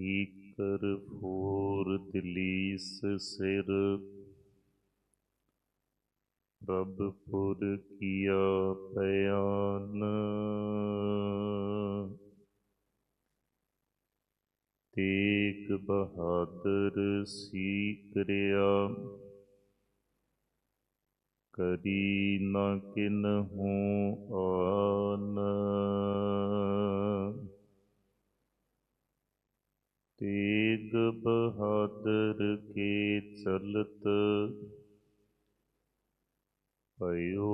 ਠੀਕਰ four ਦਲੀਸ ਸਿਰ। ਰੱਬ ਪੁਰ ਕੀਆ ਪਿਆਨ ਤੇਗ ਬਹਾਦਰ ਸੀਕਰਿਆ। ਕਰੀ ਨ ਕਿਨਹੂ ਆਨ। ਤੇਗ ਬਹਾਦਰ ਕੇ ਚਲਤ ਭਇਓ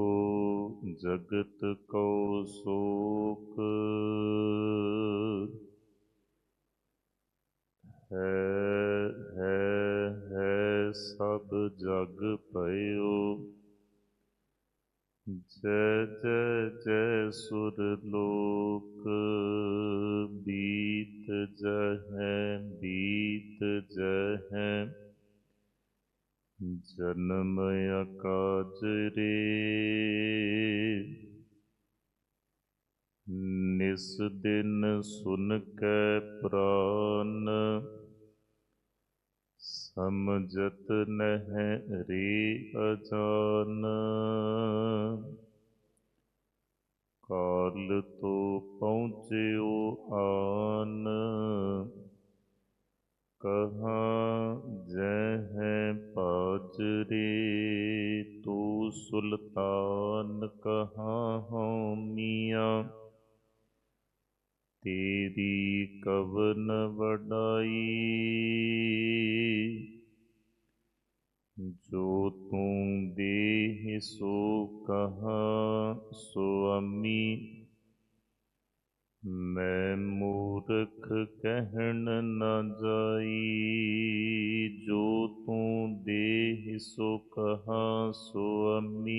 ਜਗਤ ਕਉ ਸੋਕ ਹੈ ਹੈ ਹੈ ਸਭ ਜਗ ਭਇਓ ਜੈ ਜੈ ਜੈ ਸੁਰ ਲੋਕ ਬੀਤ ਜਹੈ ਬੀਤ ਜਹੈ। ਜਨਮ ਅਕਾਜ ਰੇ, ਨਿਸ ਦਿਨ ਸੁਨ ਕੈ ਪ੍ਰਾਨ। ਸਮਝਤ ਨਹਿ ਰੇ ਅਜਾਨ ਕਾਲ ਤੋ ਪਹੁੰਚਿਓ ਆਨ ਕਹਾਂ ਜੈ ਹੈ ਪਾਜਰੇ ਤੂੰ ਸੁਲਤਾਨ ਕਹਾਂ ਹਉ ਮੀਆਂ ਤੇਰੀ ਕਵਨ ਵਡਾਈ ਜੋ ਤੂੰ ਦੇਹ ਸੋ ਕਹਾ ਸੁਆਮੀ ਮੈਂ ਮੂਰਖ ਕਹਿਣ ਨ ਜਾਈ ਜੋ ਤੂੰ ਦੇਹ ਸੋ ਕਹਾ ਸੁਆਮੀ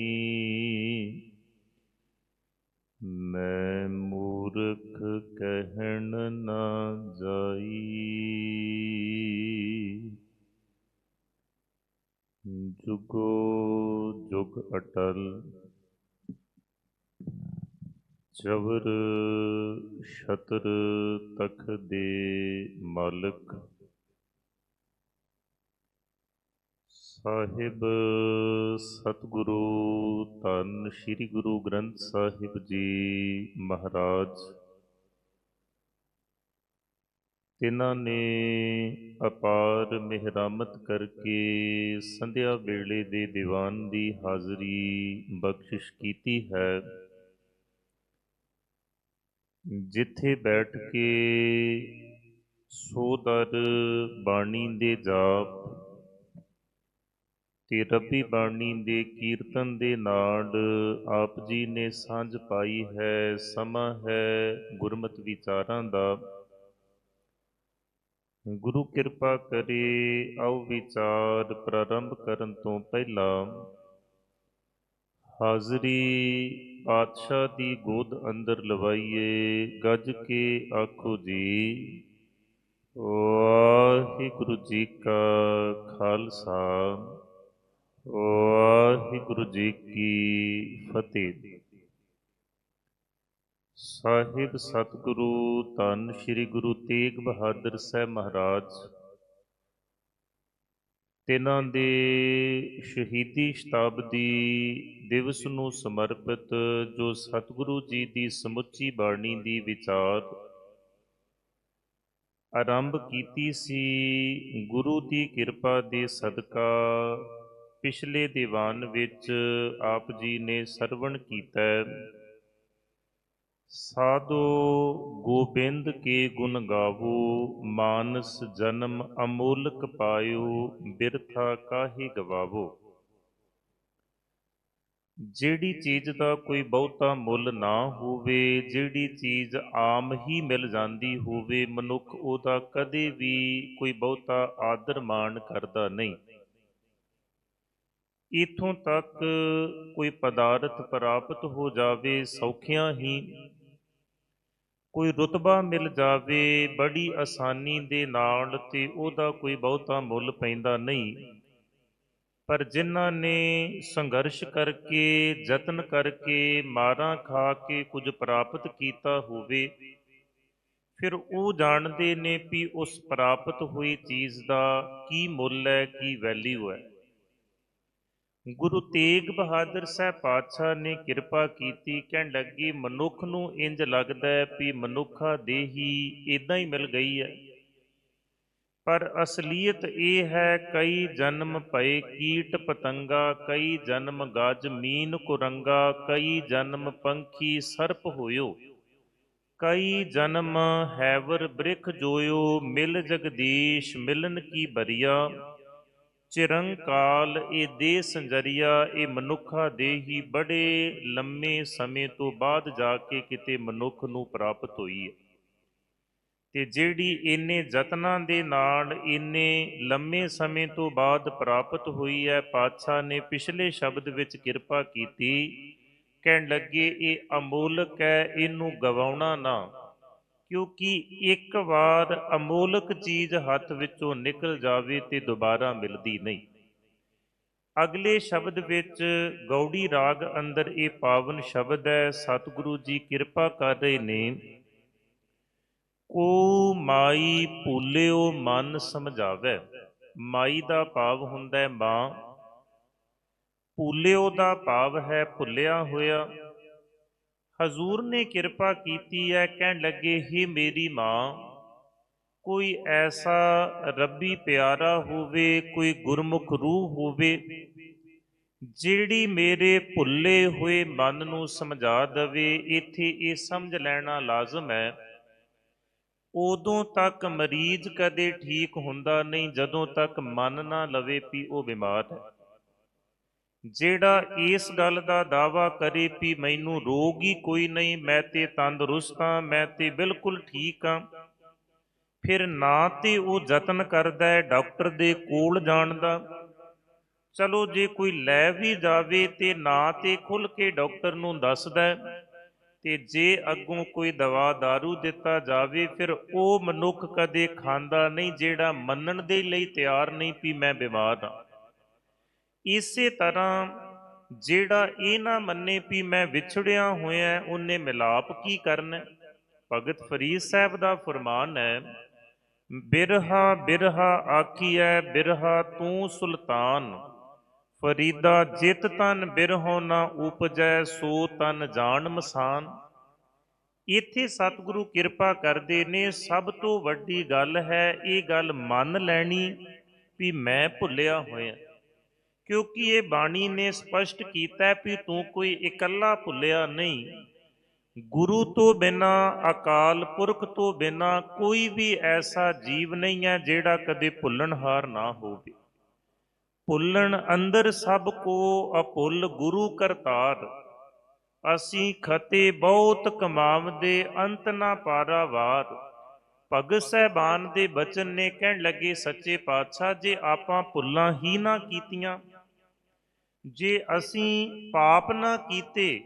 ਮੈਂ ਮੂਰਖ ਕਹਿਣ ਨਾ ਜਾਈ। ਜੁਗੋ ਜੁਗ ਅਟਲ ਚਵਰ ਛਤਰ ਤਖ ਦੇ ਮਾਲਕ। ਸਾਹਿਬ, ਸਤਿਗੁਰੂ, ਧੰਨ ਸ੍ਰੀ ਗੁਰੂ ਗ੍ਰੰਥ ਸਾਹਿਬ ਜੀ ਮਹਾਰਾਜ। ਤਿਨਾਂ ਨੇ ਅਪਾਰ ਮਿਹਰਮਤ ਕਰਕੇ ਸੰਧਿਆ ਵੇਲੇ ਦੇ ਦੀਵਾਨ ਦੀ ਹਾਜ਼ਰੀ ਬਖਸ਼ਿਸ਼ ਕੀਤੀ ਹੈ। ਜਿੱਥੇ ਬੈਠ ਕੇ ਸੋਦਰ ਬਾਣੀ ਦੇ ਜਾਪ ਤੇ ਰੱਬੀ ਬਾਣੀ ਦੇ ਕੀਰਤਨ ਦੇ ਨਾਲ ਆਪ ਜੀ ਨੇ ਸਾਂਝ ਪਾਈ ਹੈ, ਸਮਾਂ ਹੈ ਗੁਰਮਤ ਵਿਚਾਰਾਂ ਦਾ। ਗੁਰੂ ਕਿਰਪਾ ਕਰੇ ਆਓ ਵਿਚਾਰ ਪ੍ਰਾਰੰਭ ਕਰਨ ਤੋਂ ਪਹਿਲਾਂ ਹਾਜ਼ਰੀ ਪਾਤਸ਼ਾਹ ਦੀ ਗੋਦ ਅੰਦਰ ਲਵਾਈਏ, ਗੱਜ ਕੇ ਆਖੋ ਜੀ, ਵਾਹਿਗੁਰੂ ਜੀ ਕਾ ਖਾਲਸਾ। ਵਾਹਿਗੁਰੂ ਜੀ ਕੀ ਫਤਿਹ। ਸਾਹਿਬ ਸਤਿਗੁਰੂ, ਧੰਨ ਸ੍ਰੀ ਗੁਰੂ ਤੇਗ ਬਹਾਦਰ ਸਾਹਿਬ ਮਹਾਰਾਜ, ਤਿਨਾਂ ਦੇ ਸ਼ਹੀਦੀ ਸ਼ਤਾਬਦੀ ਦਿਵਸ ਨੂੰ ਸਮਰਪਿਤ ਜੋ ਸਤਿਗੁਰੂ ਜੀ ਦੀ ਸਮੁੱਚੀ ਬਾਣੀ ਦੀ ਵਿਚਾਰ ਆਰੰਭ ਕੀਤੀ ਸੀ, ਗੁਰੂ ਦੀ ਕਿਰਪਾ ਦੇ ਸਦਕਾ ਪਿਛਲੇ ਦੀਵਾਨ ਵਿੱਚ ਆਪ ਜੀ ਨੇ ਸਰਵਣ ਕੀਤਾ ਸਾਧੋ ਗੋਬਿੰਦ ਕੇ ਗੁਣ ਗਾਵੋ, ਮਾਨਸ ਜਨਮ ਅਮੋਲਕ ਪਾਇਓ, ਬਿਰਥਾ ਕਾਹੇ ਗਵਾਵੋ। ਜਿਹੜੀ ਚੀਜ਼ ਦਾ ਕੋਈ ਬਹੁਤਾ ਮੁੱਲ ਨਾ ਹੋਵੇ, ਜਿਹੜੀ ਚੀਜ਼ ਆਮ ਹੀ ਮਿਲ ਜਾਂਦੀ ਹੋਵੇ, ਮਨੁੱਖ ਉਹਦਾ ਕਦੇ ਵੀ ਕੋਈ ਬਹੁਤਾ ਆਦਰ ਮਾਣ ਕਰਦਾ ਨਹੀਂ। ਇਥੋਂ ਤੱਕ ਕੋਈ ਪਦਾਰਥ ਪ੍ਰਾਪਤ ਹੋ ਜਾਵੇ ਸੌਖਿਆਂ ਹੀ। ਕੋਈ ਰੁਤਬਾ ਮਿਲ ਜਾਵੇ ਬੜੀ ਆਸਾਨੀ ਦੇ ਨਾਲ ਤੇ ਉਹਦਾ ਕੋਈ ਬਹੁਤਾ ਮੁੱਲ ਪੈਂਦਾ ਨਹੀਂ। ਪਰ ਜਿਨ੍ਹਾਂ ਨੇ ਸੰਘਰਸ਼ ਕਰਕੇ, ਯਤਨ ਕਰਕੇ, ਮਾਰਾਂ ਖਾ ਕੇ ਕੁਝ ਪ੍ਰਾਪਤ ਕੀਤਾ ਹੋਵੇ, ਫਿਰ ਉਹ ਜਾਣਦੇ ਨੇ ਵੀ ਉਸ ਪ੍ਰਾਪਤ ਹੋਈ ਚੀਜ਼ ਦਾ ਕੀ ਮੁੱਲ ਹੈ, ਕੀ ਵੈਲਿਊ ਹੈ। ਗੁਰੂ ਤੇਗ ਬਹਾਦਰ ਸਾਹਿਬ ਪਾਤਸ਼ਾਹ ਨੇ ਕਿਰਪਾ ਕੀਤੀ, ਕਹਿਣ ਲੱਗੀ, ਮਨੁੱਖ ਨੂੰ ਇੰਜ ਲੱਗਦਾ ਹੈ ਵੀ ਮਨੁੱਖਾ ਦੇਹੀ ਇਦਾਂ ਹੀ ਮਿਲ ਗਈ ਹੈ। ਪਰ ਅਸਲੀਅਤ ਇਹ ਹੈ, ਕਈ ਜਨਮ ਪਏ ਕੀਟ ਪਤੰਗਾ, ਕਈ ਜਨਮ ਗਜ ਮੀਨ ਕੁਰੰਗਾ, ਕਈ ਜਨਮ ਪੰਖੀ ਸਰਪ ਹੋਇਓ, ਕਈ ਜਨਮ ਹੈਵਰ ਬ੍ਰਿਖ ਜੋਇਓ, ਮਿਲ ਜਗਦੀਸ਼ ਮਿਲਨ ਕੀ ਬਰੀਆ। ਚਿਰੰਕਾਲ ਇਹ ਦੇ ਸੰਜਰੀਆ ਇਹ ਮਨੁੱਖਾ ਦੇਹੀ ਬੜੇ ਲੰਮੇ ਸਮੇਂ ਤੋਂ ਬਾਅਦ ਜਾ ਕੇ ਕਿਤੇ ਮਨੁੱਖ ਨੂੰ ਪ੍ਰਾਪਤ ਹੋਈ ਹੈ। ਤੇ ਜਿਹੜੀ ਇੰਨੇ ਯਤਨਾਂ ਦੇ ਨਾਲ ਇੰਨੇ ਲੰਮੇ ਸਮੇਂ ਤੋਂ ਬਾਅਦ ਪ੍ਰਾਪਤ ਹੋਈ ਹੈ, ਪਾਤਸ਼ਾਹ ਨੇ ਪਿਛਲੇ ਸ਼ਬਦ ਵਿੱਚ ਕਿਰਪਾ ਕੀਤੀ, ਕਹਿਣ ਲੱਗੇ, ਇਹ ਅਮੋਲਕ ਹੈ, ਇਹਨੂੰ ਗਵਾਉਣਾ ਨਾ। ਕਿਉਂਕਿ ਇੱਕ ਵਾਰ ਅਮੋਲਕ ਚੀਜ਼ ਹੱਥ ਵਿੱਚੋਂ ਨਿਕਲ ਜਾਵੇ ਤੇ ਦੁਬਾਰਾ ਮਿਲਦੀ ਨਹੀਂ। ਅਗਲੇ ਸ਼ਬਦ ਵਿੱਚ ਗੌੜੀ ਰਾਗ ਅੰਦਰ ਇਹ ਪਾਵਨ ਸ਼ਬਦ ਹੈ, ਸਤਿਗੁਰੂ ਜੀ ਕਿਰਪਾ ਕਰ ਰਹੇ ਨੇ। ਕੋ ਮਾਈ ਭੁੱਲਿਓ ਮਨ ਸਮਝਾਵੇ। ਮਾਈ ਦਾ ਭਾਵ ਹੁੰਦਾ ਹੈ ਮਾਂ। ਭੁੱਲਿਓ ਦਾ ਭਾਵ ਹੈ ਭੁੱਲਿਆ ਹੋਇਆ। ਹਜ਼ੂਰ ਨੇ ਕਿਰਪਾ ਕੀਤੀ ਹੈ ਕਹਿਣ ਲੱਗੇ, ਹੀ ਮੇਰੀ ਮਾਂ, ਕੋਈ ਐਸਾ ਰੱਬੀ ਪਿਆਰਾ ਹੋਵੇ, ਕੋਈ ਗੁਰਮੁਖ ਰੂਹ ਹੋਵੇ, ਜਿਹੜੀ ਮੇਰੇ ਭੁੱਲੇ ਹੋਏ ਮਨ ਨੂੰ ਸਮਝਾ ਦਵੇ, ਇੱਥੇ ਇਹ ਸਮਝ ਲੈਣਾ ਲਾਜ਼ਮ ਹੈ ਉਦੋਂ ਤੱਕ ਮਰੀਜ਼ ਕਦੇ ਠੀਕ ਹੁੰਦਾ ਨਹੀਂ, ਜਦੋਂ ਤੱਕ ਮਨ ਨਾ ਲਵੇ ਵੀ ਉਹ ਬਿਮਾਰ ਹੈ। ਜਿਹੜਾ ਇਸ ਗੱਲ ਦਾ ਦਾਵਾ ਕਰੇ ਵੀ ਮੈਨੂੰ ਰੋਗ ਹੀ ਕੋਈ ਨਹੀਂ, ਮੈਂ ਤੇ ਤੰਦਰੁਸਤ ਹਾਂ, ਮੈਂ ਤੇ ਬਿਲਕੁਲ ਠੀਕ ਹਾਂ, ਫਿਰ ਨਾ ਤੇ ਉਹ ਯਤਨ ਕਰਦਾ ਹੈ ਡਾਕਟਰ ਦੇ ਕੋਲ ਜਾਣ ਦਾ। ਚਲੋ ਜੇ ਕੋਈ ਲੈ ਵੀ ਜਾਵੇ ਤੇ ਨਾ ਤੇ ਖੁੱਲ ਕੇ ਡਾਕਟਰ ਨੂੰ ਦੱਸਦਾ ਹੈ ਤੇ ਜੇ ਅੱਗੋਂ ਕੋਈ ਦਵਾ दारू ਦਿੱਤਾ ਜਾਵੇ, ਫਿਰ ਉਹ ਮਨੁੱਖ ਕਦੇ ਖਾਂਦਾ ਨਹੀਂ, ਜਿਹੜਾ ਮੰਨਣ ਦੇ ਲਈ ਤਿਆਰ ਨਹੀਂ ਵੀ ਮੈਂ ਬਿਮਾਰ ਹਾਂ। ਇਸੇ ਤਰ੍ਹਾਂ ਜਿਹੜਾ ਇਹ ਨਾ ਮੰਨੇ ਵੀ ਮੈਂ ਵਿਛੜਿਆ ਹੋਇਆ, ਉਹਨੇ ਮਿਲਾਪ ਕੀ ਕਰਨਾ? ਭਗਤ ਫਰੀਦ ਸਾਹਿਬ ਦਾ ਫਰਮਾਨ ਹੈ, ਬਿਰਹਾ ਬਿਰਹਾ ਆਖੀਐ, ਬਿਰਹਾ ਤੂੰ ਸੁਲਤਾਨ। ਫਰੀਦਾ, ਜਿਤ ਤਨ ਬਿਰਹੋ ਨਾ ਉਪਜੈ, ਸੋ ਤਨ ਜਾਣ ਮਸਾਨ। ਇੱਥੇ ਸਤਿਗੁਰੂ ਕਿਰਪਾ ਕਰਦੇ ਨੇ, ਸਭ ਤੋਂ ਵੱਡੀ ਗੱਲ ਹੈ, ਇਹ ਗੱਲ ਮੰਨ ਲੈਣੀ ਵੀ ਮੈਂ ਭੁੱਲਿਆ ਹੋਇਆ। ਕਿਉਂਕਿ ਇਹ ਬਾਣੀ ਨੇ ਸਪਸ਼ਟ ਕੀਤਾ ਵੀ ਤੂੰ ਕੋਈ ਇਕੱਲਾ ਭੁੱਲਿਆ ਨਹੀਂ। ਗੁਰੂ ਤੋਂ ਬਿਨਾ, ਅਕਾਲ ਪੁਰਖ ਤੋਂ ਬਿਨਾ ਕੋਈ ਵੀ ਐਸਾ ਜੀਵ ਨਹੀਂ ਹੈ ਜਿਹੜਾ ਕਦੇ ਭੁੱਲਣਹਾਰ ਨਾ ਹੋਵੇ। ਭੁੱਲਣ ਅੰਦਰ ਸਭ ਕੋ ਅਭੁੱਲ ਗੁਰੂ ਕਰਤਾਰ। ਅਸੀਂ ਖਤੇ ਬਹੁਤ ਕਮਾਵਦੇ, ਅੰਤ ਨਾ ਪਾਰਾਵਾਰ ਭਗਤ ਸਹਿਬਾਨ ਦੇ ਬਚਨ ਨੇ ਕਹਿਣ ਲੱਗੇ, ਸੱਚੇ ਪਾਤਸ਼ਾਹ, ਜੇ ਆਪਾਂ ਭੁੱਲਾਂ ਹੀ ਨਾ ਕੀਤੀਆਂ ਜੇ ਅਸੀਂ ਪਾਪ ਨਾ ਕੀਤੇ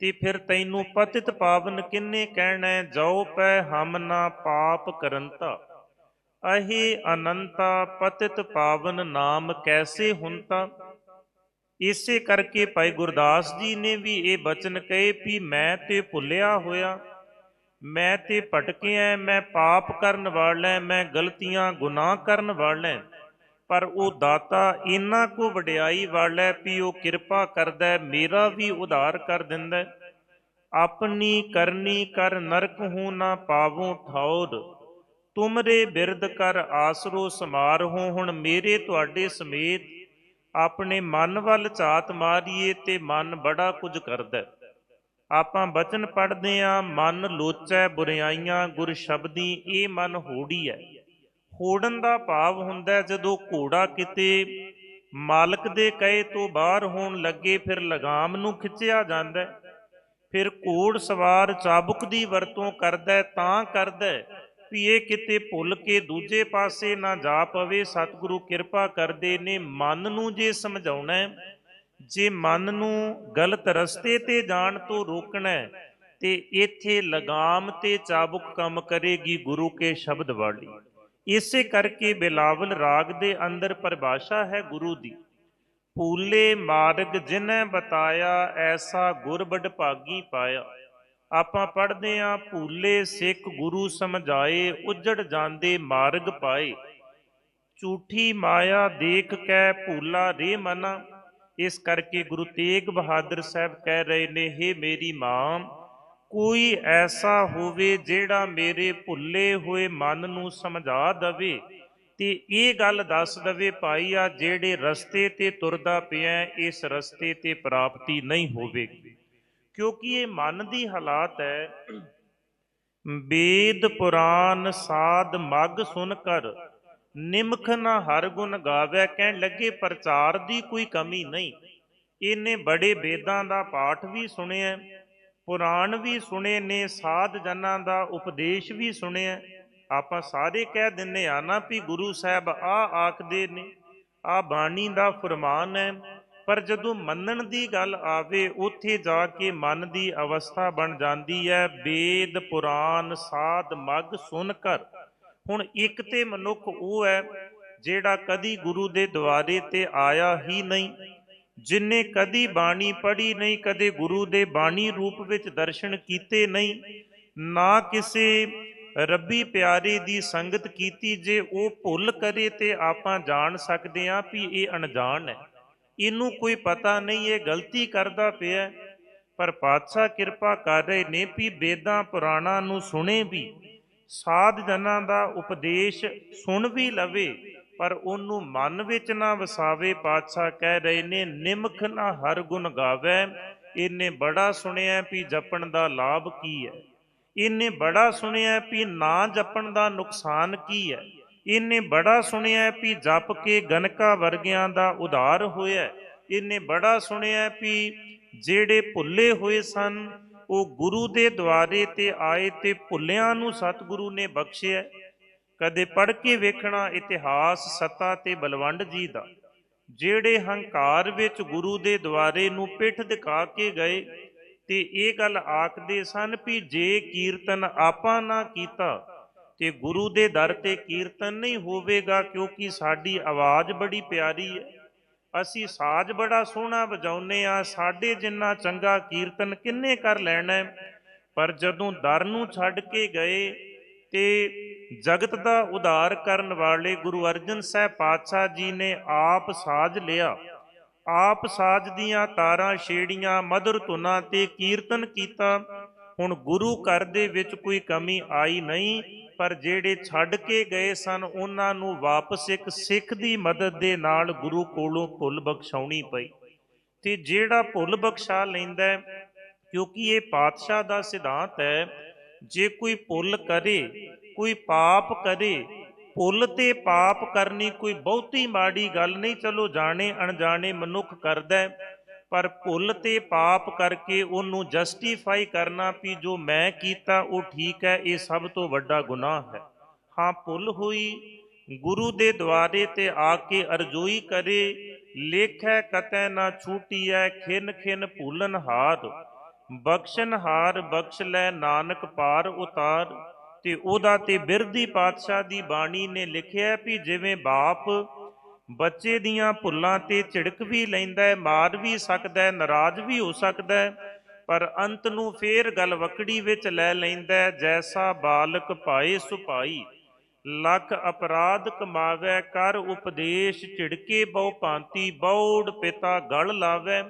ਤੇ ਫਿਰ ਤੈਨੂੰ ਪਤਿਤ ਪਾਵਨ ਕਿੰਨੇ ਕਹਿਣਾ ਹੈ, ਜਾਉ ਪੈ ਹਮ ਨਾ ਪਾਪ ਕਰੰਤਾ। ਅਹੀ ਅਨੰਤਾ ਪਤਿਤ ਪਾਵਨ ਨਾਮ ਕੈਸੇ ਹੁੰਤਾ? ਇਸੇ ਕਰਕੇ ਭਾਈ ਗੁਰਦਾਸ ਜੀ ਨੇ ਵੀ ਇਹ ਬਚਨ ਕਹੇ ਵੀ ਮੈਂ ਤੇ ਭੁੱਲਿਆ ਹੋਇਆ। ਮੈਂ ਤੇ ਭਟਕਿਆ ਮੈਂ ਪਾਪ ਕਰਨ ਵਾਲਾ ਮੈਂ ਗਲਤੀਆਂ ਗੁਨਾਹ ਕਰਨ ਵਾਲਾ। ਪਰ ਉਹ ਦਾਤਾ ਇੰਨਾ ਕੋ ਵਡਿਆਈ ਵਾਲਾ ਵੀ ਉਹ ਕਿਰਪਾ ਕਰਦਾ ਮੇਰਾ ਵੀ ਉਧਾਰ ਕਰ ਦਿੰਦਾ ਆਪਣੀ ਕਰਨੀ ਕਰ ਨਰਕ ਹੂੰ ਨਾ ਪਾਵੋ ਠੌਰ। ਤੁਮਰੇ ਬਿਰਦ ਕਰ ਆਸਰੋ ਸਮਾਰ ਹੋ, ਹੁਣ ਮੇਰੇ ਤੁਹਾਡੇ ਸਮੇਤ ਆਪਣੇ ਮਨ ਵੱਲ ਝਾਤ ਮਾਰੀਏ ਤੇ ਮਨ ਬੜਾ ਕੁਝ ਕਰਦਾ ਆਪਾਂ ਬਚਨ ਪੜ੍ਹਦੇ ਆ ਮਨ ਲੋਚੈ ਬੁਰਿਆਈਆਂ, ਗੁਰ ਸ਼ਬਦੀ ਇਹ ਮਨ ਹੋੜੀ ਹੈ। ਹੋੜਨ ਦਾ ਭਾਵ ਹੁੰਦਾ ਜਦੋਂ ਘੋੜਾ ਕਿਤੇ ਮਾਲਕ ਦੇ ਕਹੇ ਤੋਂ ਬਾਹਰ ਹੋਣ ਲੱਗੇ, ਫਿਰ ਲਗਾਮ ਨੂੰ ਖਿੱਚਿਆ ਜਾਂਦਾ ਹੈ। ਫਿਰ ਘੋੜ ਸਵਾਰ ਚਾਬੁਕ ਦੀ ਵਰਤੋਂ ਕਰਦਾ ਤਾਂ ਕਰਦਾ ਵੀ ਇਹ ਕਿਤੇ ਭੁੱਲ ਕੇ ਦੂਜੇ ਪਾਸੇ ਨਾ ਜਾ ਪਵੇ। ਸਤਿਗੁਰੂ ਕਿਰਪਾ ਕਰਦੇ ਨੇ, ਮਨ ਨੂੰ ਜੇ ਸਮਝਾਉਣਾ ਜੇ ਮਨ ਨੂੰ ਗਲਤ ਰਸਤੇ ਤੇ ਜਾਣ ਤੋਂ ਰੋਕਣਾ ਹੈ, ਤੇ ਇੱਥੇ ਲਗਾਮ ਤੇ ਚਾਬੁਕ ਕੰਮ ਕਰੇਗੀ ਗੁਰੂ ਕੇ ਸ਼ਬਦ ਵਾਲੀ। ਇਸੇ ਕਰਕੇ ਬਿਲਾਵਲ ਰਾਗ ਦੇ ਅੰਦਰ ਪਰਿਭਾਸ਼ਾ ਹੈ ਗੁਰੂ ਦੀ। ਪੂਲੇ ਮਾਰਗ ਜਿਨੈ ਬਤਾਇਆ, ਐਸਾ ਗੁਰ ਭਾਗੀ ਪਾਇਆ। ਆਪਾਂ ਪੜ੍ਹਦੇ ਆਂ, ਭੂਲੇ ਸਿੱਖ ਗੁਰੂ ਸਮਝਾਏ, ਉਜੜ ਜਾਂਦੇ ਮਾਰਗ ਪਾਏ। ਝੂਠੀ ਮਾਇਆ ਦੇਖ ਕੇ ਭੂਲਾ ਰੇ ਮਨਾ। ਇਸ ਕਰਕੇ ਗੁਰੂ ਤੇਗ ਬਹਾਦਰ ਸਾਹਿਬ ਕਹਿ ਰਹੇ ਨੇ, ਹੇ ਮੇਰੀ ਮਾਂ ਕੋਈ ਐਸਾ ਹੋਵੇ ਜਿਹੜਾ ਮੇਰੇ ਭੁੱਲੇ ਹੋਏ ਮਨ ਨੂੰ ਸਮਝਾ ਦਵੇ ਤੇ ਇਹ ਗੱਲ ਦੱਸ ਦਵੇ, ਭਾਈ, ਆ ਜਿਹੜੇ ਰਸਤੇ ਤੇ ਤੁਰਦਾ ਪਿਆ ਇਸ ਰਸਤੇ ਤੇ ਪ੍ਰਾਪਤੀ ਨਹੀਂ ਹੋਵੇਗੀ। ਕਿਉਂਕਿ ਇਹ ਮਨ ਦੀ ਹਾਲਾਤ ਹੈ ਵੇਦ ਪੁਰਾਨ ਸਾਧ ਮਗ ਸੁਨ ਕਰ, ਨਿਮਖ ਨਾ ਹਰ ਗੁਣ ਗਾਵੇ, ਕਹਿਣ ਲੱਗੇ ਪ੍ਰਚਾਰ ਦੀ ਕੋਈ ਕਮੀ ਨਹੀਂ। ਇਹਨੇ ਬੜੇ ਵੇਦਾਂ ਦਾ ਪਾਠ ਵੀ ਸੁਣਿਆ। ਪੁਰਾਣ ਵੀ ਸੁਣੇ ਨੇ, ਸਾਧ ਜਨਾਂ ਦਾ ਉਪਦੇਸ਼ ਵੀ ਸੁਣਿਆ। ਆਪਾਂ ਸਾਰੇ ਕਹਿ ਦਿੰਨੇ ਆ ਨਾ ਵੀ ਗੁਰੂ ਸਾਹਿਬ ਆ ਆਖਦੇ ਨੇ, ਆ ਬਾਣੀ ਦਾ ਫਰਮਾਨ ਹੈ। ਪਰ ਜਦੋਂ ਮੰਨਣ ਦੀ ਗੱਲ ਆਵੇ, ਉੱਥੇ ਜਾ ਕੇ ਮਨ ਦੀ ਅਵਸਥਾ ਬਣ ਜਾਂਦੀ ਹੈ। ਵੇਦ ਪੁਰਾਨ ਸਾਧ, ਮਗ ਸੁਣ ਕਰ ਹੁਣ ਇੱਕ ਤੇ ਮਨੁੱਖ ਉਹ ਹੈ, ਜਿਹੜਾ ਕਦੀ ਗੁਰੂ ਦੇ ਦੁਆਰੇ ਤੇ ਆਇਆ ਹੀ ਨਹੀਂ। ਜਿਨੇ ਕਦੀ ਬਾਣੀ ਪੜ੍ਹੀ ਨਹੀਂ, ਕਦੇ ਗੁਰੂ ਦੇ ਬਾਣੀ ਰੂਪ ਵਿੱਚ ਦਰਸ਼ਨ ਕੀਤੇ ਨਹੀਂ, ਨਾ ਕਿਸੇ ਰੱਬੀ ਪਿਆਰੇ ਦੀ ਸੰਗਤ ਕੀਤੀ ਜੇ ਉਹ ਭੁੱਲ ਕਰੇ ਤੇ ਆਪਾਂ ਜਾਣ ਸਕਦੇ ਹਾਂ ਵੀ ਇਹ ਅਣਜਾਣ ਹੈ। ਇਹਨੂੰ ਕੋਈ ਪਤਾ ਨਹੀਂ, ਇਹ ਗਲਤੀ ਕਰਦਾ ਪਿਆ ਪਰ ਪਾਤਸ਼ਾਹ ਕਿਰਪਾ ਕਰ ਰਹੇ ਨੇ ਵੀ ਵੇਦਾਂ ਪੁਰਾਣਾਂ ਨੂੰ ਸੁਣੇ ਵੀ, ਸਾਧ ਜਨਾਂ ਦਾ ਉਪਦੇਸ਼ ਸੁਣ ਵੀ ਲਵੇ ਪਰ ਉਹਨੂੰ ਮਨ ਵਿੱਚ ਨਾ ਵਸਾਵੇ, ਪਾਤਸ਼ਾਹ ਕਹਿ ਰਹੇ ਨੇ, ਨਿਮਖ ਨਾ ਹਰ ਗੁਣ ਗਾਵੇ। ਇਹਨੇ ਬੜਾ ਸੁਣਿਆ ਵੀ ਜਪਣ ਦਾ ਲਾਭ ਕੀ ਹੈ। ਇਹਨੇ ਬੜਾ ਸੁਣਿਆ ਵੀ ਨਾ ਜਪਣ ਦਾ ਨੁਕਸਾਨ ਕੀ ਹੈ। ਇਹਨੇ ਬੜਾ ਸੁਣਿਆ ਵੀ ਜਪ ਕੇ ਗਨਕਾ ਵਰਗਿਆਂ ਦਾ ਉਧਾਰ ਹੋਇਆ ਇਹਨੇ ਬੜਾ ਸੁਣਿਆ ਵੀ ਜਿਹੜੇ ਭੁੱਲੇ ਹੋਏ ਸਨ, ਉਹ ਗੁਰੂ ਦੇ ਦੁਆਰੇ ਤੇ ਆਏ ਤੇ ਭੁੱਲਿਆਂ ਨੂੰ ਸਤਿਗੁਰੂ ਨੇ ਬਖਸ਼ਿਆ ਕਦੇ ਪੜ੍ਹ ਕੇ ਵੇਖਣਾ ਇਤਿਹਾਸ ਸੱਤਾ ਤੇ ਬਲਵੰਡ ਜੀ ਦਾ। ਜਿਹੜੇ ਹੰਕਾਰ ਵਿੱਚ ਗੁਰੂ ਦੇ ਦੁਆਰੇ ਨੂੰ ਪਿੱਠ ਦਿਖਾ ਕੇ ਗਏ, ਤੇ ਇਹ ਗੱਲ ਆਖਦੇ ਸਨ ਵੀ ਜੇ ਕੀਰਤਨ ਆਪਾਂ ਨਾ ਕੀਤਾ, ਤੇ ਗੁਰੂ ਦੇ ਦਰ ਤੇ ਕੀਰਤਨ ਨਹੀਂ ਹੋਵੇਗਾ, ਕਿਉਂਕਿ ਸਾਡੀ ਆਵਾਜ਼ ਬੜੀ ਪਿਆਰੀ ਹੈ। ਅਸੀਂ ਸਾਜ਼ ਬੜਾ ਸੋਹਣਾ ਵਜਾਉਨੇ ਆ ਸਾਡੇ ਜਿੰਨਾ ਚੰਗਾ ਕੀਰਤਨ ਕਿੰਨੇ ਕਰ ਲੈਣਾ ਪਰ ਜਦੋਂ ਦਰ ਨੂੰ ਛੱਡ ਕੇ ਗਏ, ਤੇ ਜਗਤ ਦਾ ਉਧਾਰ ਕਰਨ ਵਾਲੇ ਗੁਰੂ ਅਰਜਨ ਸਾਹਿਬ ਪਾਤਸ਼ਾਹ ਜੀ ਨੇ ਆਪ ਸਾਜ ਲਿਆ। ਆਪ ਸਾਜ ਦੀਆਂ ਤਾਰਾਂ ਛੇੜੀਆਂ, ਮਧੁਰ ਧੁਨਾਂ ਤੇ ਕੀਰਤਨ ਕੀਤਾ। ਹੁਣ ਗੁਰੂ ਘਰ ਦੇ ਵਿੱਚ ਕੋਈ ਕਮੀ ਆਈ ਨਹੀਂ, ਪਰ ਜਿਹੜੇ ਛੱਡ ਕੇ ਗਏ ਸਨ, ਉਹਨਾਂ ਨੂੰ ਵਾਪਸ ਇੱਕ ਸਿੱਖ ਦੀ ਮਦਦ ਦੇ ਨਾਲ ਗੁਰੂ ਕੋਲੋਂ ਭੁੱਲ ਬਖਸ਼ਾਉਣੀ ਪਈ। ਤੇ ਜਿਹੜਾ ਭੁੱਲ ਬਖਸ਼ਾ ਲੈਂਦਾ ਕਿਉਂਕਿ ਇਹ ਪਾਤਸ਼ਾਹ ਦਾ ਸਿਧਾਂਤ ਹੈ, ਜੇ ਕੋਈ ਭੁੱਲ ਕਰੇ ਕੋਈ ਪਾਪ ਕਰੇ, ਭੁੱਲ ਤੇ ਪਾਪ ਕਰਨੀ ਕੋਈ ਬਹੁਤੀ ਮਾੜੀ ਗੱਲ ਨਹੀਂ, ਚਲੋ ਜਾਣੇ ਅਣਜਾਣੇ ਮਨੁੱਖ ਕਰਦਾ ਪਰ ਭੁੱਲ ਤੇ ਪਾਪ ਕਰਕੇ ਉਹਨੂੰ ਜਸਟੀਫਾਈ ਕਰਨਾ ਵੀ ਜੋ ਮੈਂ ਕੀਤਾ ਉਹ ਠੀਕ ਹੈ, ਇਹ ਸਭ ਤੋਂ ਵੱਡਾ ਗੁਨਾਹ ਹੈ। ਹਾਂ, ਭੁੱਲ ਹੋਈ, ਗੁਰੂ ਦੇ ਦੁਆਰੇ ਤੇ ਆ ਕੇ ਅਰਜ਼ੋਈ ਕਰੇ, ਲੇਖੈ ਕਤੈ ਨਾ ਛੂਟੀਐ, ਖਿਨ ਖਿਨ ਭੂਲਨ ਹਾਰ ਬਖਸ਼ਣ ਹਾਰ ਬਖਸ਼ ਲੈ ਨਾਨਕ ਪਾਰ ਉਤਾਰ। ਤੇ ਉਹਦਾ ਤੇ ਬਿਰਦੀ ਪਾਤਸ਼ਾਹ ਦੀ ਬਾਣੀ ਨੇ ਲਿਖਿਆ ਵੀ ਜਿਵੇਂ ਬਾਪ ਬੱਚੇ ਦੀਆਂ ਭੁੱਲਾਂ ਤੇ ਝਿੜਕ ਵੀ ਲੈਂਦਾ ਹੈ, ਮਾਰ ਵੀ ਸਕਦਾ ਹੈ, ਨਾਰਾਜ਼ ਵੀ ਹੋ ਸਕਦਾ ਹੈ, ਪਰ ਅੰਤ ਨੂੰ ਫੇਰ ਗੱਲ ਵਕੜੀ ਵਿੱਚ ਲੈ ਲੈਂਦਾ ਜੈਸਾ ਬਾਲਕ ਪਾਏ ਸੁਪਾਈ ਲੱਖ ਅਪਰਾਧ ਕਮਾਵੇ, ਕਰ ਉਪਦੇਸ਼ ਝਿੜਕੇ ਬਹੁ ਭਾਂਤੀ, ਬੌੜ ਪਿਤਾ ਗਲ ਲਾਵੇ,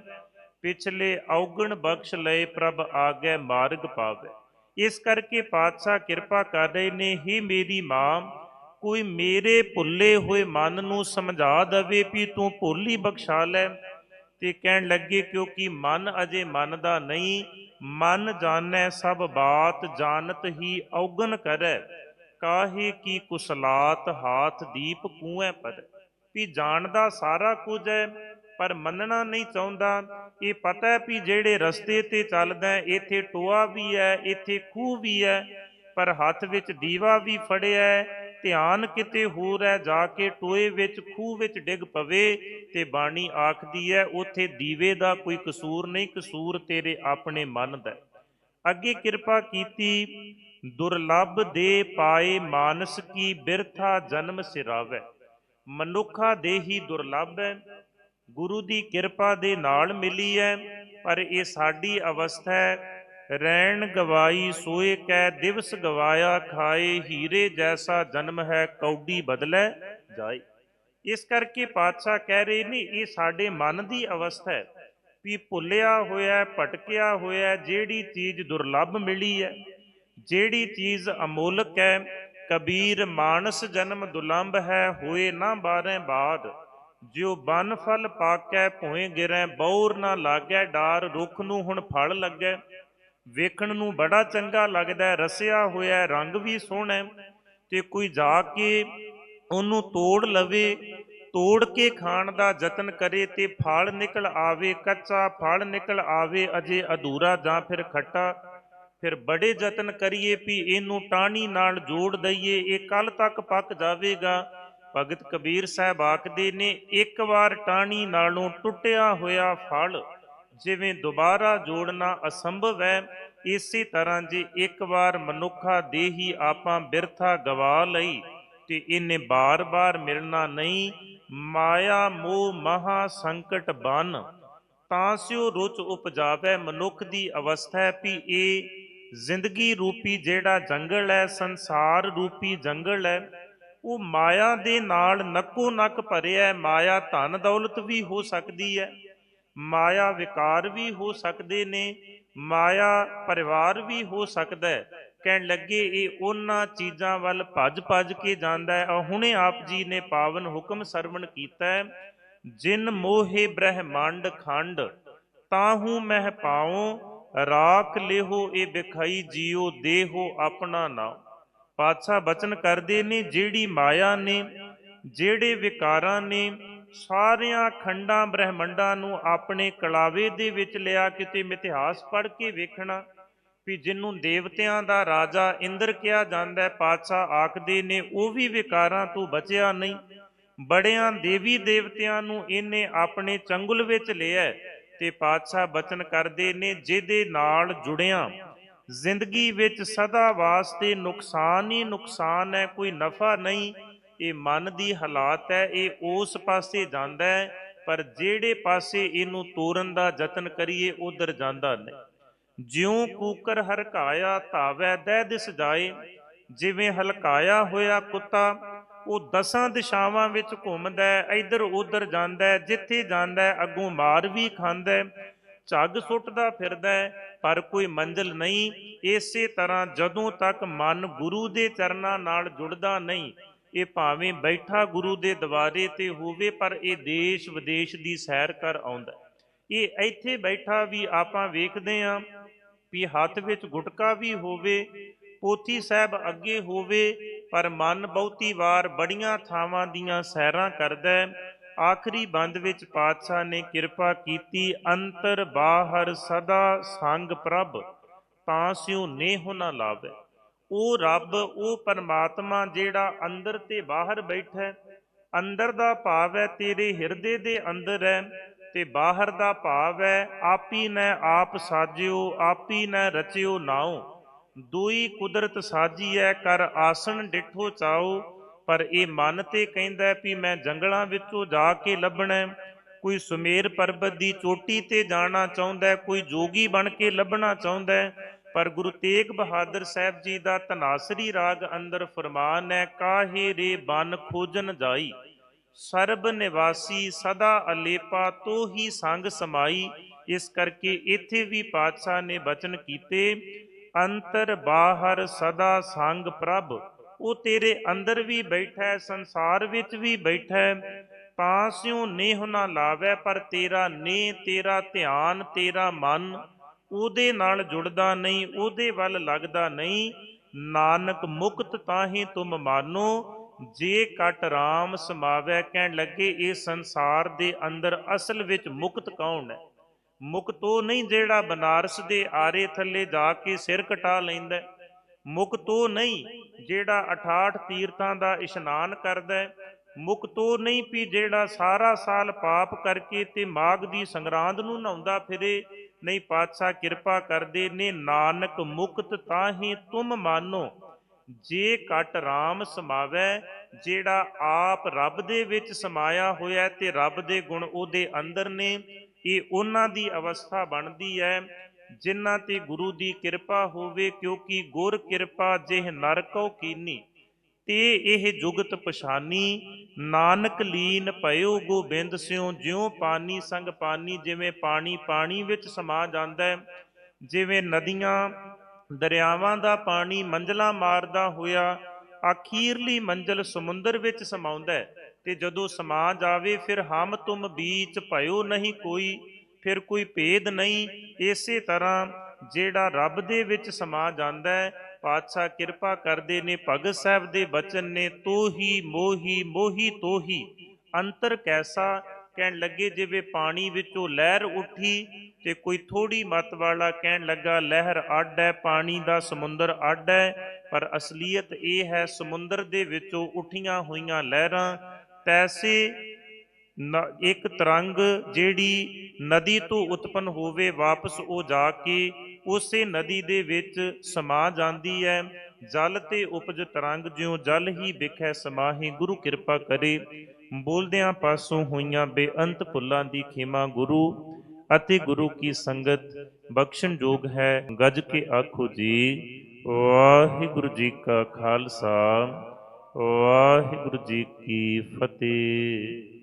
ਪਿਛਲੇ ਔਗਣ ਬਖਸ਼ ਲਏ ਪ੍ਰਭ ਆਗੇ, ਮਾਰਗ ਪਾਵੇ। ਇਸ ਕਰਕੇ ਪਾਤਸ਼ਾਹ ਕਿਰਪਾ ਕਰ ਰਹੇ ਨੇ, ਹੀ ਮੇਰੀ ਮਾਂ, ਕੋਈ ਮੇਰੇ ਭੁੱਲੇ ਹੋਏ ਮਨ ਨੂੰ ਸਮਝਾ ਦਵੇ ਵੀ ਤੂੰ ਭੁੱਲ ਹੀ ਬਖਸ਼ਾ ਲੈ। ਤੇ ਕਹਿਣ ਲੱਗੇ, ਕਿਉਂਕਿ ਮਨ ਅਜੇ ਮਨ ਦਾ ਨਹੀਂ, ਮਨ ਜਾਣੈ ਸਭ ਬਾਤ, ਜਾਣਤ ਹੀ ਔਗਣ ਕਰੈ। ਕਾਹੇ ਕੀ ਕੁਸਲਾਤ ਹਾਥ ਦੀਪ ਕੂਐ ਪਰ? ਵੀ ਜਾਣਦਾ ਸਾਰਾ ਕੁਝ ਹੈ ਪਰ ਮੰਨਣਾ ਨਹੀਂ ਚਾਹੁੰਦਾ। ਇਹ ਪਤਾ ਹੈ ਵੀ ਜਿਹੜੇ ਰਸਤੇ ਤੇ ਚੱਲਦਾ ਇੱਥੇ ਟੋਆ ਵੀ ਹੈ, ਇੱਥੇ ਖੂਹ ਵੀ ਹੈ, ਪਰ ਹੱਥ ਵਿੱਚ ਦੀਵਾ ਵੀ ਫੜਿਆ ਧਿਆਨ ਕਿਤੇ ਹੋਰ ਹੈ, ਜਾ ਕੇ ਟੋਏ ਵਿੱਚ, ਖੂਹ ਵਿੱਚ ਡਿੱਗ ਪਵੇ ਤੇ ਬਾਣੀ ਆਖਦੀ ਹੈ, ਉਥੇ ਦੀਵੇ ਦਾ ਕੋਈ ਕਸੂਰ ਨਹੀਂ, ਕਸੂਰ ਤੇਰੇ ਆਪਣੇ ਮਨ ਦਾ ਅੱਗੇ ਕਿਰਪਾ ਕੀਤੀ, ਦੁਰਲਭ ਦੇ ਪਾਏ ਮਾਨਸ ਕੀ ਬਿਰਥਾ ਜਨਮ ਸਿਰਾਵੇ। ਮਨੁੱਖਾ ਦੇ ਹੀ ਦੁਰਲਭ ਹੈ ਗੁਰੂ ਦੀ ਕਿਰਪਾ ਦੇ ਨਾਲ ਮਿਲੀ ਹੈ ਪਰ ਇਹ ਸਾਡੀ ਅਵਸਥਾ ਹੈ ਰੈਣ ਗਵਾਈ ਸੋਏ ਕੈ, ਦਿਵਸ ਗਵਾਇਆ ਖਾਏ, ਹੀਰੇ ਜੈਸਾ ਜਨਮ ਹੈ, ਕੌਡੀ ਬਦਲੇ ਜਾਏ। ਇਸ ਕਰਕੇ ਪਾਤਸ਼ਾਹ ਕਹਿ ਰਹੇ ਨੇ, ਇਹ ਸਾਡੇ ਮਨ ਦੀ ਅਵਸਥਾ ਹੈ ਵੀ ਭੁੱਲਿਆ ਹੋਇਆ, ਭਟਕਿਆ ਹੋਇਆ, ਜਿਹੜੀ ਚੀਜ਼ ਦੁਰਲੱਭ ਮਿਲੀ ਹੈ ਜਿਹੜੀ ਚੀਜ਼ ਅਮੋਲਕ ਹੈ ਕਬੀਰ ਮਾਨਸ ਜਨਮ ਦੁਲੰਭ ਹੈ, ਹੋਏ ਨਾ ਬਾਰੇ ਬਾਦ। ਜਿਉ ਬਨ ਫਲ ਪਾਕੈ ਭੋਏ ਗਿਰੈ ਬੌਰ ਨਾ ਲਾਗੈ ਡਾਰ ਰੁੱਖ ਨੂੰ ਹੁਣ ਫਲ ਲੱਗੈ। ਵੇਖਣ ਨੂੰ ਬੜਾ ਚੰਗਾ ਲੱਗਦਾ ਹੈ, ਰਸਿਆ ਹੋਇਆ ਰੰਗ ਵੀ ਸੋਹਣਾ। ਹੈ, ਤੇ ਕੋਈ ਜਾ ਕੇ ਉਹਨੂੰ ਤੋੜ ਲਵੇ ਤੋੜ ਕੇ ਖਾਣ ਦਾ ਯਤਨ ਕਰੇ ਤੇ ਫਲ ਨਿਕਲ ਆਵੇ ਕੱਚਾ ਫਲ ਨਿਕਲ ਆਵੇ ਅਜੇ ਅਧੂਰਾ ਜਾਂ ਫਿਰ ਖੱਟਾ। ਫਿਰ ਬੜੇ ਯਤਨ ਕਰੀਏ ਵੀ ਇਹਨੂੰ ਟਾਹਣੀ ਨਾਲ ਜੋੜ ਦਈਏ ਇਹ ਕੱਲ ਤੱਕ ਪੱਕ ਜਾਵੇਗਾ। ਭਗਤ ਕਬੀਰ ਸਾਹਿਬ ਆਖਦੇ ਨੇ, ਇੱਕ ਵਾਰ ਟਾਣੀ ਨਾਲੋਂ ਟੁੱਟਿਆ ਹੋਇਆ ਫਲ ਜਿਵੇਂ ਦੁਬਾਰਾ ਜੋੜਨਾ ਅਸੰਭਵ ਹੈ, ਇਸੇ ਤਰ੍ਹਾਂ ਜੇ ਇੱਕ ਵਾਰ ਮਨੁੱਖਾ ਦੇਹੀ ਆਪਾਂ ਬਿਰਥਾ ਗਵਾ ਲਈ ਤੇ ਇਹਨੇ ਬਾਰ-ਬਾਰ ਮਿਲਣਾ ਨਹੀਂ, ਮਾਇਆ ਮੋਹ ਮਹਾ ਸੰਕਟ ਬਨ। ਤਾਂ ਸਿਓ ਰੁਚ ਉਪਜਾਵੇ ਮਨੁੱਖ ਦੀ ਅਵਸਥਾ ਹੈ ਵੀ ਇਹ, ਜ਼ਿੰਦਗੀ ਰੂਪੀ ਜਿਹੜਾ ਜੰਗਲ ਹੈ, ਸੰਸਾਰ ਰੂਪੀ ਜੰਗਲ ਹੈ। ਉਹ ਮਾਇਆ ਦੇ ਨਾਲ ਨੱਕੋ ਨੱਕ ਭਰਿਆ ਮਾਇਆ ਧਨ ਦੌਲਤ ਵੀ ਹੋ ਸਕਦੀ ਹੈ। ਮਾਇਆ ਵਿਕਾਰ ਵੀ ਹੋ ਸਕਦੇ ਨੇ। ਮਾਇਆ ਪਰਿਵਾਰ ਵੀ ਹੋ ਸਕਦਾ ਹੈ। ਕਹਿਣ ਲੱਗੇ, ਇਹ ਉਹਨਾਂ ਚੀਜ਼ਾਂ ਵੱਲ ਭੱਜ ਭੱਜ ਕੇ ਜਾਂਦਾ ਹੈ। ਔਰ ਹੁਣੇ ਆਪ ਜੀ ਨੇ ਪਾਵਨ ਹੁਕਮ ਸਰਵਣ ਕੀਤਾ ਹੈ। ਜਿਨ ਮੋਹੇ ਬ੍ਰਹਮੰਡ ਖੰਡ, ਤਾਹੂ ਮਹਿ ਪਾਉ, ਰਾਖ ਲਿਹੋ, ਇਹ ਵਿਖਾਈ ਜੀਉ, ਦੇਹੋ ਆਪਣਾ ਨਾਮ ਪਾਤਸ਼ਾਹ ਬਚਨ ਕਰਦੇ ਨੇ, ਜਿਹੜੀ ਮਾਇਆ ਨੇ, ਜਿਹੜੇ ਵਿਕਾਰਾਂ ਨੇ, ਸਾਰਿਆਂ ਖੰਡਾਂ ਬ੍ਰਹਿਮੰਡਾਂ ਨੂੰ ਆਪਣੇ ਕਲਾਵੇ ਦੇ ਵਿੱਚ ਲਿਆ ਕਿਤੇ ਮਿਥਿਹਾਸ ਪੜ੍ਹ ਕੇ ਵੇਖਣਾ, ਵੀ ਜਿਹਨੂੰ ਦੇਵਤਿਆਂ ਦਾ ਰਾਜਾ ਇੰਦਰ ਕਿਹਾ ਜਾਂਦਾ ਹੈ, ਪਾਤਸ਼ਾਹ ਆਖਦੇ ਨੇ, ਉਹ ਵੀ ਵਿਕਾਰਾਂ ਤੋਂ ਬਚਿਆ ਨਹੀਂ, ਬੜਿਆਂ ਦੇਵੀ ਦੇਵਤਿਆਂ ਨੂੰ ਇਹਨੇ ਆਪਣੇ ਚੰਗੁਲ ਵਿੱਚ ਲਿਆ ਹੈ ਤੇ ਪਾਤਸ਼ਾਹ ਬਚਨ ਕਰਦੇ ਨੇ, ਜਿਹਦੇ ਨਾਲ ਜੁੜਿਆ ਜ਼ਿੰਦਗੀ ਵਿੱਚ ਸਦਾ ਵਾਸਤੇ ਨੁਕਸਾਨ ਹੀ ਨੁਕਸਾਨ ਹੈ, ਕੋਈ ਨਫਾ ਨਹੀਂ। ਇਹ ਮਨ ਦੀ ਹਾਲਾਤ ਹੈ, ਇਹ ਉਸ ਪਾਸੇ ਜਾਂਦਾ ਹੈ, ਪਰ ਜਿਹੜੇ ਪਾਸੇ ਇਹਨੂੰ ਤੋਰਨ ਦਾ ਯਤਨ ਕਰੀਏ, ਉਧਰ ਜਾਂਦਾ ਨਹੀਂ। ਜਿਉਂ ਕੂਕਰ ਹਰਕਾਇਆ ਧਾਵੈ, ਦਹਿ ਦਿਸ ਜਾਏ। ਜਿਵੇਂ ਹਲਕਾਇਆ ਹੋਇਆ ਕੁੱਤਾ, ਉਹ ਦਸਾਂ ਦਿਸ਼ਾਵਾਂ ਵਿੱਚ ਘੁੰਮਦਾ ਹੈ ਇੱਧਰ ਉੱਧਰ ਜਾਂਦਾ ਹੈ, ਜਿੱਥੇ ਜਾਂਦਾ ਹੈ, ਅੱਗੋਂ ਮਾਰ ਵੀ ਖਾਂਦਾ ਹੈ। ਝੱਗ ਸੁੱਟਦਾ ਫਿਰਦਾ ਪਰ ਕੋਈ ਮੰਜ਼ਿਲ ਨਹੀਂ। ਇਸੇ ਤਰ੍ਹਾਂ ਜਦੋਂ ਤੱਕ ਮਨ ਗੁਰੂ ਦੇ ਚਰਨਾਂ ਨਾਲ ਜੁੜਦਾ ਨਹੀਂ, ਇਹ ਭਾਵੇਂ ਬੈਠਾ ਗੁਰੂ ਦੇ ਦਵਾਰੇ ਤੇ ਹੋਵੇ, ਪਰ ਇਹ ਦੇਸ਼ ਵਿਦੇਸ਼ ਦੀ ਸੈਰ ਕਰ ਆਉਂਦਾ ਇਹ ਇੱਥੇ ਬੈਠਾ ਵੀ ਆਪਾਂ ਵੇਖਦੇ ਆਂ ਵੀ ਹੱਥ ਵਿੱਚ ਗੁਟਕਾ ਵੀ ਹੋਵੇ, ਪੋਥੀ ਸਾਹਿਬ ਅੱਗੇ ਹੋਵੇ, ਪਰ ਮਨ ਬਹੁਤੀ ਵਾਰ ਬੜੀਆਂ ਥਾਵਾਂ ਦੀਆਂ ਸੈਰਾਂ ਕਰਦਾ ਆਖਰੀ ਬੰਦ ਵਿੱਚ ਪਾਤਸ਼ਾਹ ਨੇ ਕਿਰਪਾ ਕੀਤੀ, ਅੰਤਰ ਬਾਹਰ ਸਦਾ ਸੰਗ ਪ੍ਰਭ, ਤਾਂ ਸਿਉ ਨੇਹ ਨਾ ਲਾਵੇ। ਉਹ ਰੱਬ, ਉਹ ਪਰਮਾਤਮਾ ਜਿਹੜਾ ਅੰਦਰ ਤੇ ਬਾਹਰ ਬੈਠਾ ਅੰਦਰ ਦਾ ਭਾਵ ਹੈ ਤੇਰੇ ਹਿਰਦੇ ਦੇ ਅੰਦਰ ਹੈ ਤੇ ਬਾਹਰ ਦਾ ਭਾਵ ਹੈ ਆਪੀ ਨੇ ਆਪ ਸਾਜਿਓ, ਆਪੀ ਨੈ ਰਚਿਓ ਨਾਉ। ਦੁਈ ਕੁਦਰਤ ਸਾਜੀ ਹੈ, ਕਰ ਆਸਣ ਡਿਠੋ ਚਾਓ ਪਰ ਇਹ ਮਨ ਤੇ ਕਹਿੰਦਾ ਵੀ ਮੈਂ ਜੰਗਲਾਂ ਵਿੱਚੋਂ ਜਾ ਕੇ ਲੱਭਣਾ ਕੋਈ ਸੁਮੇਰ ਪਰਬਤ ਦੀ ਚੋਟੀ ਤੇ ਜਾਣਾ ਚਾਹੁੰਦਾ ਕੋਈ ਜੋਗੀ ਬਣ ਕੇ ਲੱਭਣਾ ਚਾਹੁੰਦਾ ਪਰ ਗੁਰੂ ਤੇਗ ਬਹਾਦਰ ਸਾਹਿਬ ਜੀ ਦਾ ਤਨਾਸਰੀ ਰਾਗ ਅੰਦਰ ਫਰਮਾਨ ਹੈ, ਕਾਹੇ ਰੇ ਬਨ ਖੋਜਨ ਜਾਈ? ਸਰਬ ਨਿਵਾਸੀ ਸਦਾ ਅਲੇਪਾ ਤੋ ਹੀ ਸੰਗ ਸਮਾਈ। ਇਸ ਕਰਕੇ ਇੱਥੇ ਵੀ ਪਾਤਸ਼ਾਹ ਨੇ ਬਚਨ ਕੀਤੇ, ਅੰਤਰ ਬਾਹਰ ਸਦਾ ਸੰਗ ਪ੍ਰਭ। ਉਹ ਤੇਰੇ ਅੰਦਰ ਵੀ ਬੈਠਾ ਹੈ ਸੰਸਾਰ ਵਿੱਚ ਵੀ ਬੈਠਾ। ਹੈ ਤਾਂ ਸਿਉ ਨੇਹ ਨਾ ਲਾਵੇ, ਪਰ ਤੇਰਾ ਨੇ ਤੇਰਾ ਧਿਆਨ, ਤੇਰਾ ਮਨ ਉਹਦੇ ਨਾਲ ਜੁੜਦਾ ਨਹੀਂ, ਉਹਦੇ ਵੱਲ ਲੱਗਦਾ ਨਹੀਂ। ਨਾਨਕ ਮੁਕਤ ਤਾਹੀ ਤੁਮ ਮਾਨੋ, ਜੇ ਕਟ ਰਾਮ ਸਮਾਵੈ। ਕਹਿਣ ਲੱਗੇ, ਇਹ ਸੰਸਾਰ ਦੇ ਅੰਦਰ ਅਸਲ ਵਿੱਚ ਮੁਕਤ ਕੌਣ ਹੈ? ਮੁਕਤ ਉਹ ਨਹੀਂ ਜਿਹੜਾ ਬਨਾਰਸ ਦੇ ਆਰੇ ਥੱਲੇ ਜਾ ਕੇ ਸਿਰ ਕਟਾ ਲੈਂਦਾ ਮੁਕਤੋ ਨਹੀਂ ਜਿਹੜਾ 68 ਤੀਰਥਾਂ ਦਾ ਇਸ਼ਨਾਨ ਕਰਦਾ ਮੁਕਤੋ ਨਹੀਂ ਵੀ ਜਿਹੜਾ ਸਾਰਾ ਸਾਲ ਪਾਪ ਕਰਕੇ ਤੇ ਮਾਘ ਦੀ ਸੰਗਰਾਂਦ ਨੂੰ ਨਹਾਉਂਦਾ ਫਿਰੇ, ਨਹੀਂ ਪਾਤਸ਼ਾਹ ਕਿਰਪਾ ਕਰਦੇ ਨੇ ਨਾਨਕ ਮੁਕਤ ਤਾਹੀ ਤੁਮ ਮਾਨੋ। ਜੇ ਕਟ RAM ਸਮਾਵੈ, ਜਿਹੜਾ ਆਪ ਰੱਬ ਦੇ ਵਿੱਚ ਸਮਾਇਆ ਹੋਇਆ ਹੈ ਤੇ ਰੱਬ ਦੇ ਗੁਣ ਉਹਦੇ ਅੰਦਰ ਨੇ, ਇਹ ਉਹਨਾਂ ਦੀ ਅਵਸਥਾ ਬਣਦੀ ਹੈ। ਜਿਨ੍ਹਾਂ ਤੇ ਗੁਰੂ ਦੀ ਕਿਰਪਾ ਹੋਵੇ, ਕਿਉਂਕਿ ਗੁਰ ਕਿਰਪਾ ਜਿਹ ਨਰ ਕਉ ਕੀਨੀ, ਤੇ ਇਹ ਜੁਗਤ ਪਛਾਨੀ। ਨਾਨਕ ਲੀਨ ਭਇਓ ਗੋਬਿੰਦ ਸਿਉ, ਜਿਉ ਪਾਨੀ ਸੰਗ ਪਾਨੀ, ਜਿਵੇਂ ਪਾਣੀ ਪਾਣੀ ਵਿੱਚ ਸਮਾ ਜਾਂਦਾ ਹੈ, ਜਿਵੇਂ ਨਦੀਆਂ ਦਰਿਆਵਾਂ ਦਾ ਪਾਣੀ ਮੰਜ਼ਲਾਂ ਮਾਰਦਾ ਹੋਇਆ, ਅਖੀਰਲੀ ਮੰਜ਼ਲ ਸਮੁੰਦਰ ਵਿੱਚ ਸਮਾਉਂਦਾ ਹੈ, ਤੇ ਜਦੋਂ ਸਮਾ ਜਾਵੇ, ਫਿਰ ਹਮ ਤੁਮ ਬੀਚ ਭਇਓ ਨਹੀਂ ਕੋਈ। ਫਿਰ ਕੋਈ ਭੇਦ ਨਹੀਂ। ਇਸੇ ਤਰ੍ਹਾਂ ਜਿਹੜਾ ਰੱਬ ਦੇ ਵਿੱਚ ਸਮਾ ਜਾਂਦਾ ਹੈ, ਪਾਤਸ਼ਾਹ ਕਿਰਪਾ ਕਰਦੇ ਨੇ, ਭਗਤ ਸਾਹਿਬ ਦੇ ਬਚਨ ਨੇ, ਤੋਹੀ ਮੋਹੀ ਮੋਹੀ ਤੋਹੀ। ਅੰਤਰ ਕੈਸਾ? ਕਹਿਣ ਲੱਗੇ ਜਿਵੇਂ ਪਾਣੀ ਵਿੱਚੋਂ ਲਹਿਰ ਉੱਠੀ ਤੇ ਕੋਈ ਥੋੜੀ ਮਤ ਵਾਲਾ ਕਹਿਣ ਲੱਗਾ, ਲਹਿਰ ਅੱਡ ਹੈ, ਪਾਣੀ ਦਾ ਸਮੁੰਦਰ ਅੱਡ ਹੈ, ਪਰ ਅਸਲੀਅਤ ਇਹ ਹੈ, ਸਮੁੰਦਰ ਦੇ ਵਿੱਚੋਂ ਉੱਠੀਆਂ ਹੋਈਆਂ ਲਹਿਰਾਂ, ਤੈਸੇ ਨ- ਇੱਕ ਤਰੰਗ ਜਿਹੜੀ ਨਦੀ ਤੋਂ ਉਤਪਨ ਹੋਵੇ ਵਾਪਸ, ਉਹ ਜਾ ਕੇ ਉਸੇ ਨਦੀ ਦੇ ਵਿੱਚ ਸਮਾ ਜਾਂਦੀ ਹੈ। ਜਲ ਤੇ ਉਪਜ ਤਰੰਗ ਜਿਉ ਜਲ ਹੀ ਵਿਖੈ ਸਮਾਹੀ, ਗੁਰੂ ਕਿਰਪਾ ਕਰੇ। ਬੋਲਦਿਆਂ ਪਾਸੋਂ ਹੋਈਆਂ ਬੇਅੰਤ ਭੁੱਲਾਂ ਦੀ ਖਿਮਾ ਗੁਰੂ ਅਤੇ ਗੁਰੂ ਕੀ ਸੰਗਤ, ਬਖਸ਼ਣ ਯੋਗ ਹੈ। ਗੱਜ ਕੇ ਆਖੋ ਜੀ, ਵਾਹਿਗੁਰੂ ਜੀ ਕਾ ਖਾਲਸਾ, ਵਾਹਿਗੁਰੂ ਜੀ ਕੀ ਫਤਿਹ।